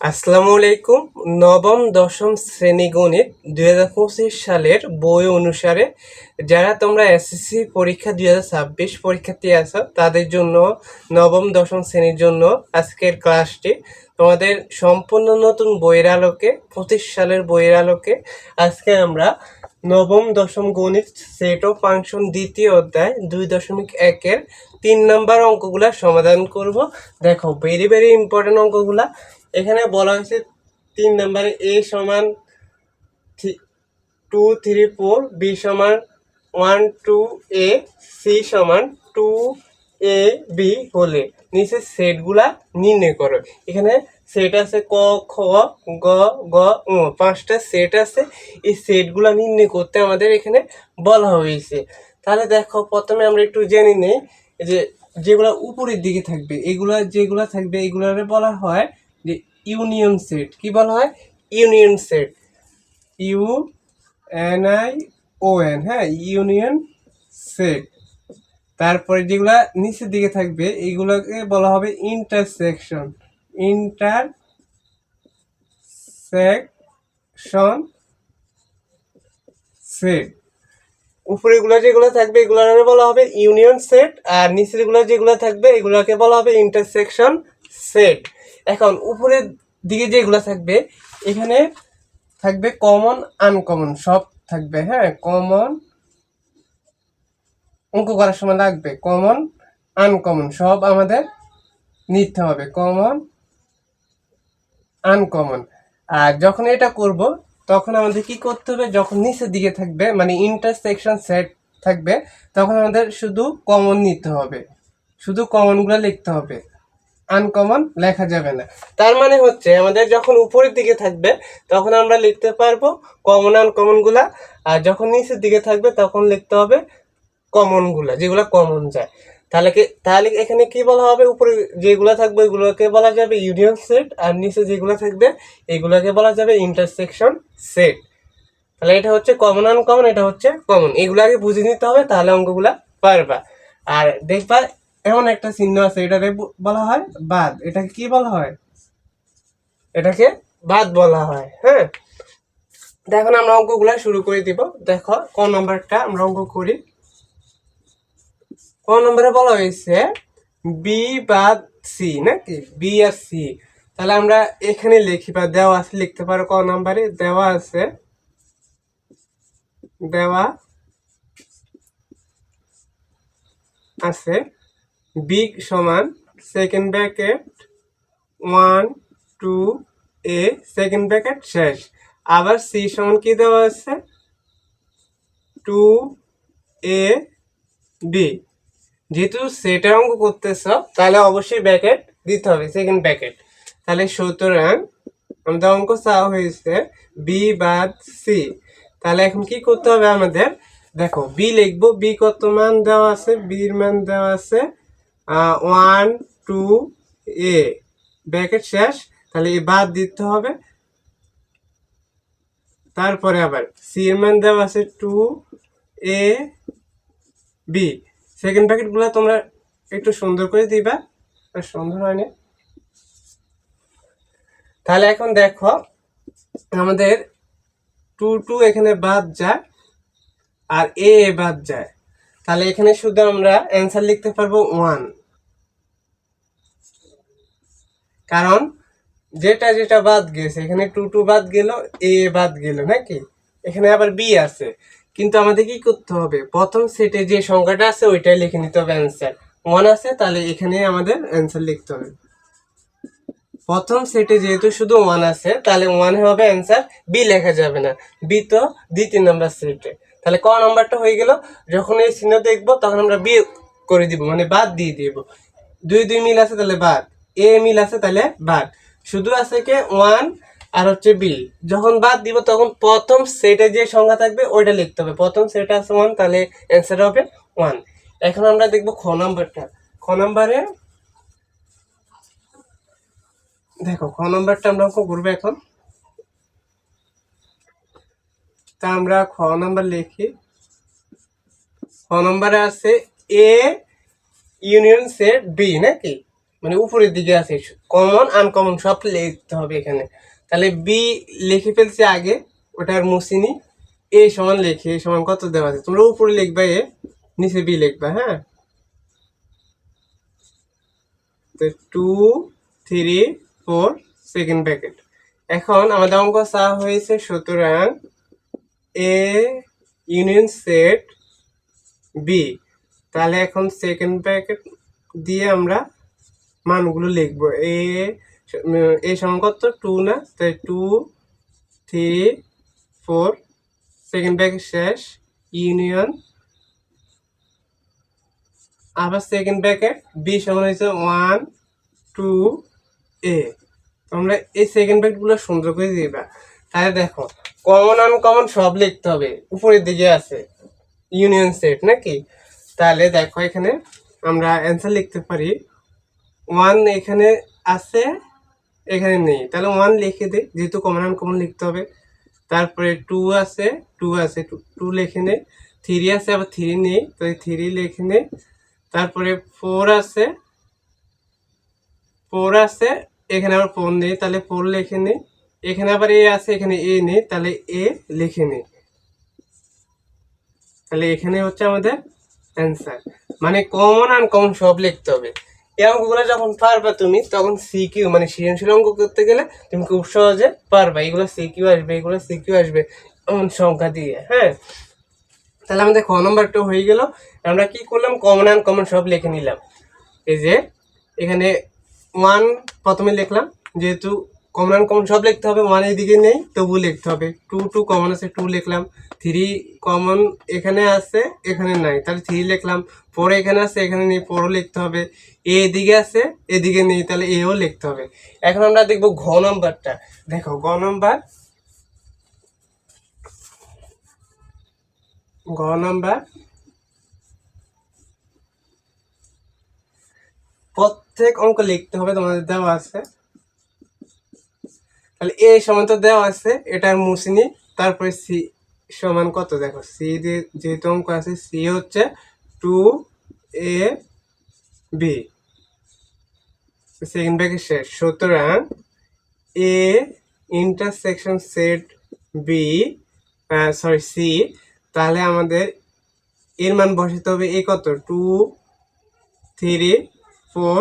আসসালামু আলাইকুম। নবম, দশম শ্রেণি গণিত দুই হাজার পঁচিশ সালের বই অনুসারে যারা তোমরা এসএসসি পরীক্ষা দুই হাজার ছাব্বিশ পরীক্ষার্থী আছো, তাদের জন্য নবম, দশম শ্রেণির জন্য আজকের ক্লাসটি। তোমাদের সম্পূর্ণ নতুন বইয়ের আলোকে, পঁচিশ সালের বইয়ের আলোকে আজকে আমরা নবম, দশম গণিত সেট ও ফাংশন দ্বিতীয় অধ্যায় দুই দশমিক একের তিন নম্বর অঙ্কগুলা সমাধান করব। দেখো ভেরি ভেরি ইম্পর্টেন্ট অঙ্কগুলা। এখানে বলা হয়েছে তিন নম্বরে এ সমান টু থ্রি ফোর বি সমান ওয়ান টু এ সি সমান টু এ বি হলে নিচে সেটগুলা নির্ণয় করো। এখানে সেট আছে ক, খ, গ গ পাঁচটা সেট আছে। এই সেটগুলা নির্ণয় করতে আমাদের এখানে বলা হয়েছে। তাহলে দেখো, প্রথমে আমরা একটু জেনে নিই যে যেগুলো উপরের দিকে থাকবে, এগুলা যেগুলা থাকবে, এগুলারে বলা হয় যে ইউনিয়ন সেট, কি বলা হয়? Union set. U N I O N হ্যাঁ ইউনিয়ন সেট। তারপরে যেগুলা নিচের দিকে থাকবে, এইগুলোকে বলা হবে ইন্টারসেকশন। Intersection set. উপরে গুলো যেগুলো থাকবে, এগুলোর বলা হবে ইউনিয়ন সেট, আর নিচেরগুলো যেগুলো থাকবে, এগুলোকে বলা হবে ইন্টারসেকশন সেট। এখন উপরের দিকে যেগুলো থাকবে, এখানে থাকবে কমন আনকমন সব থাকবে হ্যাঁ? কমন অঙ্ক করার সময় লাগবে। কমন আনকমন সব আমাদের নিতে হবে। কমন আনকমন আর যখন এটা করব, তখন আমাদের কি করতে হবে? যখন নিচের দিকে থাকবে মানে ইন্টারসেকশন সেট থাকবে, তখন আমাদের শুধু কমন নিতে হবে। শুধু কমনগুলো লিখতে হবে। আনকমন লেখা যাবে না। তার মানে হচ্ছে আমাদের যখন উপরের দিকে থাকবে, তখন আমরা লিখতে পারব কমন আনকমনগুলা আর যখন নিচের দিকে থাকবে, তখন লিখতে হবে কমনগুলা যেগুলো কমন যায়। তাহলে কি তাহলে এখানে কি বলা হবে? উপরে যেগুলো থাকবে এগুলোকে বলা যাবে ইউনিয়ন সেট, আর নিচে যেগুলো থাকবে, এগুলোকে বলা যাবে ইন্টারসেকশন সেট। তাহলে এটা হচ্ছে কমন আনকমন, এটা হচ্ছে কমন। এগুলো আগে বুঝে নিতে হবে, তাহলে অঙ্কগুলা পারবা। আর দেখবা এমন একটা চিহ্ন আছে, এটাকে বলা হয় বাদ। এটাকে কি বলা হয়? এটাকে বাদ বলা হয় হ্যাঁ? দেখো আমরা অঙ্কগুলো শুরু করে দিব। দেখো, ক নম্বরটা আমরা অঙ্ক করি। ক নম্বরে বলা হয়েছে বি বাদ সি নাকি? বি আর সি তাহলে আমরা এখানে লিখি বা দেওয়া আছে, লিখতে পারো ক নম্বরে। দেওয়া আছে দেওয়া আছে বি সমান second bracket one two A second bracket শেষ। আবার সি সমান কি দেওয়া আছে টু এ বি যেহেতু সেটার অঙ্ক করতেছ, তাহলে অবশ্যই ব্র্যাকেট দিতে হবে সেকেন্ড ব্র্যাকেট তাহলে সুতরাং আমাদের অঙ্ক চাওয়া হয়েছে বি বাদ সি তাহলে এখন কি করতে হবে আমাদের? দেখো বি লিখব বি কত মান দেওয়া আছে? বির মান দেওয়া আছে ওয়ান, টু, এ। ব্র্যাকেট শেষ, তাহলে এ বাদ দিতে হবে। তারপরে আবার, সি এর মান দেওয়া আছে টু, এ, বি। সেকেন্ড প্যাকেটগুলো তোমরা একটু সুন্দর করে দিবা। সুন্দর হয়নি তাহলে এখন দেখো, আমাদের টু টু এখানে বাদ যায়, আর এ বাদ যায়। তাহলে এখানে শুধু আমরা অ্যান্সার লিখতে পারব ওয়ান কারণ যেটা যেটা বাদ গেছে, এখানে টু টু বাদ গেল এ বাদ গেল, নাকি? এখানে আবার বি আছে। কিন্তু আমাদের কি করতে হবে? প্রথম সেটে যে সংখ্যাটা আছে, ওইটাই লিখে নিতে হবে অ্যান্সার ওয়ান আছে, তাহলে এখানে আমাদের অ্যান্সার লিখতে হবে। প্রথম সেটে যেহেতু শুধু ওয়ান আছে, তাহলে ওয়ান হবে অ্যান্সার বি লেখা যাবে না। বি তো দ্বিতীয় নাম্বার সেটে তাহলে ক নাম্বারটা হয়ে গেল, যখন এই চিহ্ন দেখব, তখন আমরা বি করে দিব মানে বাদ দিয়ে দিব। দুই দুই মিল আছে তাহলে বাদ। এ মিল আছে তাহলে বাদ। শুধু আছে কে? ওয়ান, আর হচ্ছে বি। যখন বাদ দিব, তখন প্রথম সেটে যে সংখ্যা থাকবে, ওইটা লিখতে হবে। প্রথম সেট আছে ওয়ান, তাহলে অ্যান্সার হবে ওয়ান। এখন আমরা দেখব খ নাম্বারটা। খ নাম্বারে, দেখো, খ নাম্বারটা আমরা অঙ্ক করব এখন। তা আমরা খ নাম্বার লিখি। খ নাম্বারে আছে এ ইউনিয়ন সেট বি নাকি? মানে উপরের দিকে আছে। কমন আনকমন সব লিখতে হবে এখানে। তাহলে বি লিখে ফেলছি আগে ওটা আর মুছিনি। এ সমান লিখে এ সমান কত দেওয়া আছে? তোমরা উপরে লিখবা এ নিচে বি লিখবা হ্যাঁ? তো two three four second bracket এখন আমাদের অঙ্ক চা হয়েছে, সুতরাং এ ইউনিয়ন সেট বি তাহলে এখন সেকেন্ড ব্র্যাকেট দিয়ে আমরা মানগুলো লিখব। এ এ সমান কত? টু না? তাই two three four second bracket শেষ। ইউনিয়ন আবার সেকেন্ড ব্র্যাকেট বি সমান হয়েছে ওয়ান টু এ তোমরা এই সেকেন্ড ব্র্যাকেটগুলো সুন্দর করে দিবা। তাহলে দেখো। কমন আনকমন সব লিখতে হবে। উপরের দিকে আছে ইউনিয়ন সেট নাকি? তাহলে দেখো এখানে আমরা অ্যান্সার লিখতে পারি। ওয়ান এখানে আছে, এখানে নেই। তাহলে ওয়ান লিখে দিই যেহেতু কমন আনকমন লিখতে হবে। তারপরে টু আছে টু আছে টু লিখে নে। থ্রি আছে, আবার থ্রি নেই। তো থ্রি লিখে নে। তারপরে ফোর আছে ফোর আছে, এখানে আবার ফোর নেই। তাহলে ফোর লিখে নে। এখানে আবার এ আছে, এখানে এ নেই, তাহলে এ লিখে নেই। তাহলে এখানে হচ্ছে আমাদের অ্যান্সার মানে কমন আনকমন সব লিখতে হবে। এই অঙ্কগুলো যখন পারবা তুমি, তখন সিকিউ মানে সৃজনশীল অঙ্ক করতে গেলে তুমি খুব সহজে পারবা। এগুলো সিকিউ আসবে, এগুলো সিকিউ আসবে, এমন সংখ্যা দিয়ে হ্যাঁ? তাহলে আমাদের খ নম্বরটা হয়ে গেল। আমরা কি করলাম? কমন আনকমন সব লিখে নিলাম। এই যে, এখানে ওয়ান প্রথমে লিখলাম, যেহেতু কমন আনকমন সব লিখতে হবে ওয়ান এদিকে নেই তবু লিখতে হবে। টু টু কমন আছে টু লিখলাম। থ্রি কমন এখানে আছে, এখানে নাই। তাহলে থ্রি লিখলাম। ফোর এখানে আছে, এখানে নেই। ফোরও লিখতে হবে। এ এদিকে আছে, এদিকে নেই, তাহলে এও লিখতে হবে। এখন আমরা দেখব ঘ নম্বরটা। দেখো, ঘ নম্বর ঘ নম্বর, প্রত্যেক অঙ্ক লিখতে হবে, তোমাদের দেওয়া আছে। তাহলে এ সমান তো দেওয়া আছে, এটা মুছিনি তারপরে সি সমান কত? দেখো, সি দিয়ে যেহেতু অঙ্ক আছে, সি হচ্ছে টু এ বি। সেকেন্ড ব্যাগের শেষ। সুতরাং A intersection set B sorry C, তাহলে আমাদের এর মান বসাতে হবে এ কত? Two, three, four,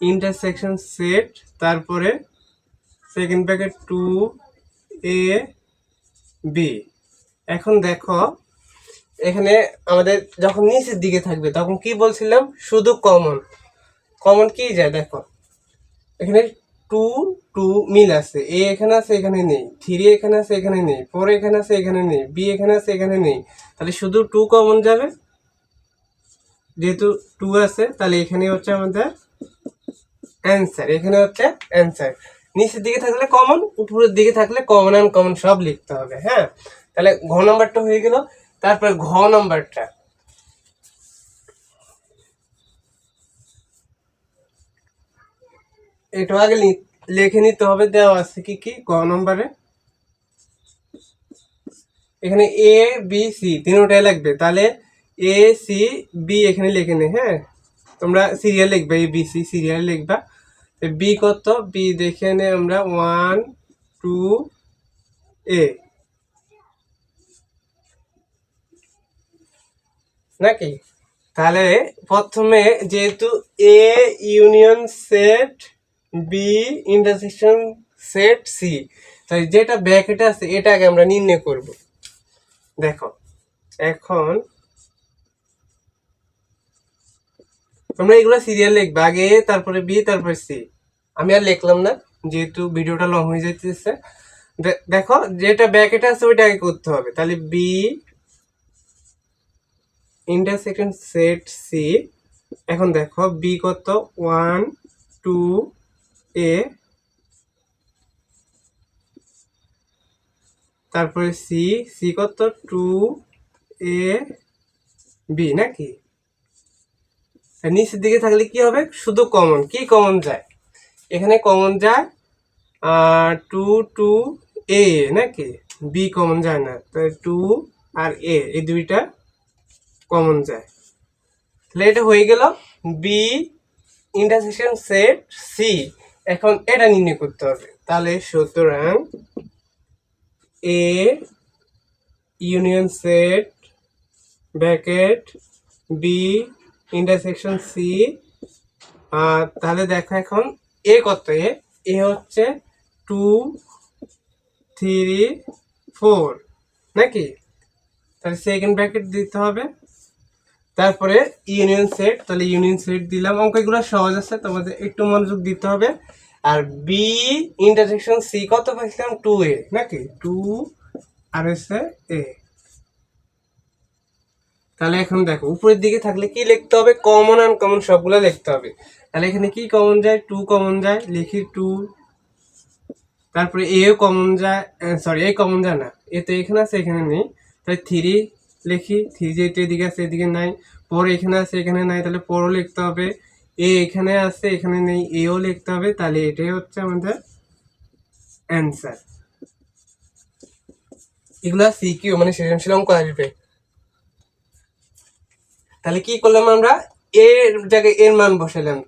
intersection set, তারপরে second bracket two A B এখন দেখো, এখানে আমাদের যখন নিচের দিকে থাকবে, তখন কি বলছিলাম? শুধু কমন কমন কি যায়? দেখো, এখানে টু টু মিল আছে। এ এখানে আছে, এখানে নেই। থ্রি এখানে আছে, এখানে নেই। ফোর এখানে আছে, এখানে নেই। বি এখানে আছে, এখানে নেই। তাহলে শুধু টু কমন যাবে? যেহেতু টু আছে, তাহলে এখানে হচ্ছে আমাদের অ্যান্সার এখানে হচ্ছে অ্যান্সার নিচের দিকে থাকলে কমন উপরের দিকে থাকলে কমন অ্যান্ড কমন সব লিখতে হবে হ্যাঁ? তাহলে ঘ নম্বরটা হয়ে গেল, তারপরে ঘ নম্বরটা। এটা আগে লিখে নিতে হবে, দেওয়া আছে কি কি? গ নম্বরে। এখানে এ বি সি তিনটাই লাগবে, তাহলে এ সি বি এখানে লিখে নে হ্যাঁ? তোমরা সিরিয়াল লিখবে এ বি সি সিরিয়াল লিখবা। বি কত? বি দেখে নে আমরা। ওয়ান টু এ নাকি? তাহলে প্রথমে যেহেতু A union set B intersection set C তাই যেটা ব্র্যাকেটে আছে, এটাকে আমরা নির্ণয় করব। দেখো, এখন তোমরা এগুলো সিরিয়াল লিখবে। আগে, তারপরে বি তারপরে সি আমি আর লিখলাম না, যেহেতু ভিডিওটা লং হয়ে যাইতেছে। দেখো, যেটা ব্র্যাকেটে আছে, ওইটা আগে করতে হবে। তাহলে বি ইন্টারসেকশন সেট সি এখন দেখো বি কত? ওয়ান টু এ তারপরে সি সি কত? টু এ বি নাকি? নিচের দিকে থাকলে কি হবে? শুধু কমন কি কমন যায়? এখানে কমন যায় টু টু এ নাকি? বি কমন যায় না। তাহলে টু আর এ এই দুইটা কমন যায়। তাহলে এটা হয়ে গেল বি ইন্টারসেকশন সেট সি এখন এটা নির্ণয় করতে হবে। তাহলে সুতরাং A union set bracket B intersection C তাহলে দেখো এখন এ কত? এ এ হচ্ছে টু থ্রি ফোর নাকি? তাহলে সেকেন্ড ব্র্যাকেট দিতে হবে। তারপরে ইউনিয়ন সেট তাহলে ইউনিয়ন সেট দিলাম। অঙ্কগুলো সহজ আছে, তোমাদের একটু মনোযোগ দিতে হবে। আর বি ইন্টারসেকশন সি কত পাইছিলাম? টু এ নাকি? টু আর হচ্ছে এ তাহলে এখন দেখো, উপরের দিকে থাকলে কি লিখতে হবে? কমন আনকমন সবগুলো লিখতে হবে। তাহলে এখানে কি কমন যায়? টু কমন যায়, লিখি টু তারপরে এও কমন যায় সরি এ কমন যায় না। এ তো এখানে আছে, এখানে নেই। তাহলে থ্রি লিখি থ্রি যেহেতু এদিকে আছে, এদিকে নাই। পর এখানে আছে, এখানে নাই, তাহলে পরও লিখতে হবে। এ এখানে আছে, এখানে নেই এও লিখতে হবে। তাহলে এটাই হচ্ছে আমাদের অ্যান্সার এগুলা সিকিউ মানে সৃজনশীল অঙ্ক আসবে। তাহলে কি করলাম আমরা? এর জায়গায় এর মান বসালাম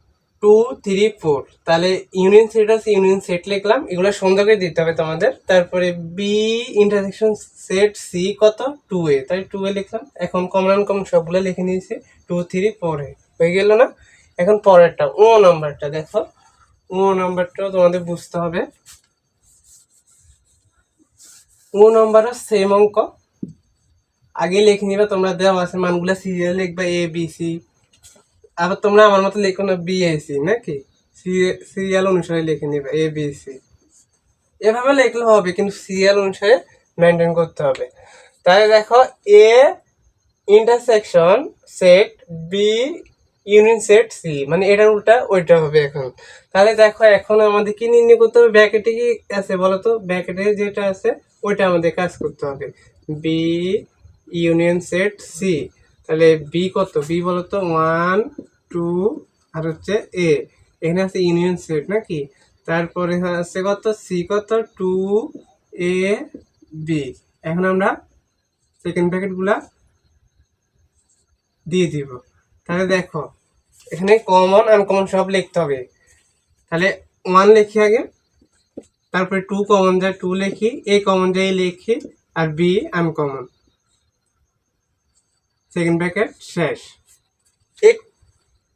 টু থ্রি ফোর তাহলে ইউনিয়ন সেট আছে ইউনিয়ন সেট লিখলাম। এগুলো সুন্দর করে দিতে হবে তোমাদের। তারপরে বি ইন্টারসেকশন সেট সি কত? টু এ তাই টু এ লিখলাম। এখন কমন কম সবগুলো লিখে নিয়েছি। টু থ্রি ফোর এ হয়ে গেল না? এখন পরেরটা ও নাম্বারটা দেখো। ও নাম্বারটাও তোমাদের বুঝতে হবে। ও নাম্বারও সেম অঙ্ক। আগে লিখে নিবা, তোমরা দেওয়া আছে মানগুলা সিরিয়াল লিখবা এ বি সি আবার তোমরা আমার মতো লিখো না বি এ সি নাকি? সিরিয়াল অনুসারে লিখে নিবা এ বি সি এভাবে লিখলে হবে, কিন্তু সিরিয়াল অনুসারে মেনটেন করতে হবে। তাহলে দেখো A intersection set B union set C মানে এটার উল্টা, ওইটা হবে এখন। তাহলে দেখো, এখন আমাদের কি নির্ণয় করতে হবে? ব্যাকেটে কি আছে বলো তো? ব্যাকেটে যেটা আছে, ওইটা আমাদের কাজ করতে হবে। বি ইউনিয়ন সেট সি তাহলে বি কত? বি বলো তো ওয়ান টু আর হচ্ছে এ এখানে আছে ইউনিয়ন সেট নাকি? তারপরে আছে কত? সি কত? টু এ বি এখন আমরা সেকেন্ড প্যাকেটগুলা দিয়ে দিব। তাহলে দেখো, এখানে কমন আনকমন সব লিখতে হবে। তাহলে ওয়ান লিখি আগে, তারপরে টু কমন যায় টু লিখি এ কমন যায় লিখি, আর বি আনকমন সেকেন্ড ব্র্যাকেট শেষ।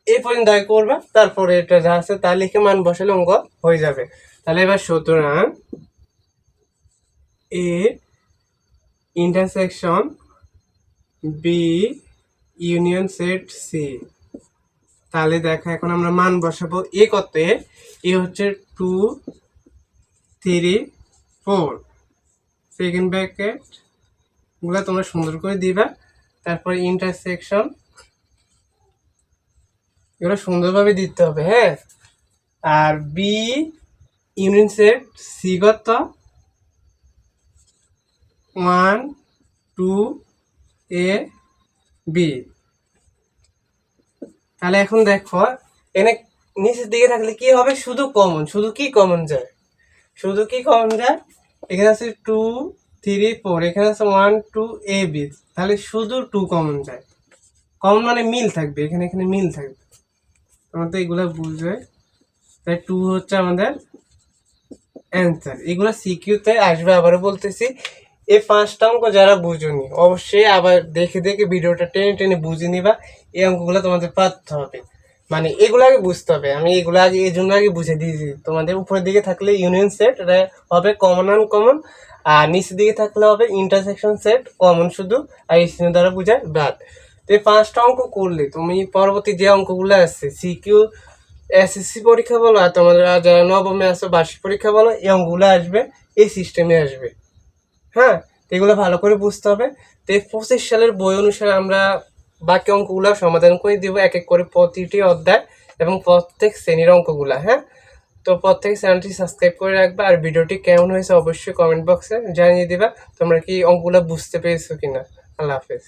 এই পর্যন্ত আগে করবা, তারপরে এটা যা আছে তা লিখে মান বসালে অঙ্ক হয়ে যাবে। তাহলে এবার সুতরাং A intersection B union set C তাহলে দেখা, এখন আমরা মান বসাবো এ কত এ হচ্ছে টু থ্রি ফোর সেকেন্ড ব্র্যাকেটগুলা তোমরা সুন্দর করে দিবা। তারপর ইন্টারসেকশন এগুলো সুন্দরভাবে দিতে হবে হ্যাঁ? আর বি ইউনিয়ন সেট সি কত ওয়ান টু এ বি তাহলে এখন দেখো, এনে নিচের দিকে থাকলে কি হবে? শুধু কমন শুধু কি কমন যায়? শুধু কি কমন যায়? এখানে আছে টু থ্রি ফোর এখানে আছে ওয়ান টু এ বি তাহলে শুধু টু কমন যায়। কমন মানে মিল থাকবে, এখানে এখানে মিল থাকবে। তোমরা তো এগুলো বুঝবে। তাই টু হচ্ছে আমাদের অ্যান্সার এগুলো সিকিউতে আসবে, আবারও বলতেছি। এই পাঁচটা অঙ্ক যারা বুঝুনি, অবশ্যই আবার দেখে দেখে ভিডিওটা টেনে টেনে বুঝে নিবা। এই অঙ্কগুলো তোমাদের পারতে হবে। মানে এগুলো আগে বুঝতে হবে। আমি এগুলো আগে এই জন্য আগে বুঝে দিয়েছি। তোমাদের উপরের দিকে থাকলে ইউনিয়ন সেট এটা হবে কমন আন কমন আর নিচের দিকে থাকলে হবে ইন্টারসেকশন সেট কমন শুধু, আর এই চিহ্ন দ্বারা বোঝায় বাদ তো এই পাঁচটা অঙ্ক করলে, তুমি পরবর্তী যে অঙ্কগুলো আসছে সিকিউ এসএসসি পরীক্ষা বলো, আর তোমাদের যারা নবমে আসো বার্ষিক পরীক্ষা বলো, এই অঙ্কগুলো আসবে, এই সিস্টেমে আসবে। হ্যাঁ? এগুলো ভালো করে বুঝতে হবে। তো পঁচিশ সালের বই অনুসারে আমরা বাকি অঙ্কগুলো সমাধান করে দেবো, এক এক করে প্রতিটি অধ্যায় এবং প্রত্যেক শ্রেণির অঙ্কগুলো হ্যাঁ? তো পর থেকে চ্যানেলটি সাবস্ক্রাইব করে রাখবা। আর ভিডিওটি কেমন হয়েছে অবশ্যই কমেন্ট বক্সে জানিয়ে দিবা। তোমরা কি অঙ্কগুলো বুঝতে পেরেছ কিনা? আল্লাহ হাফেজ।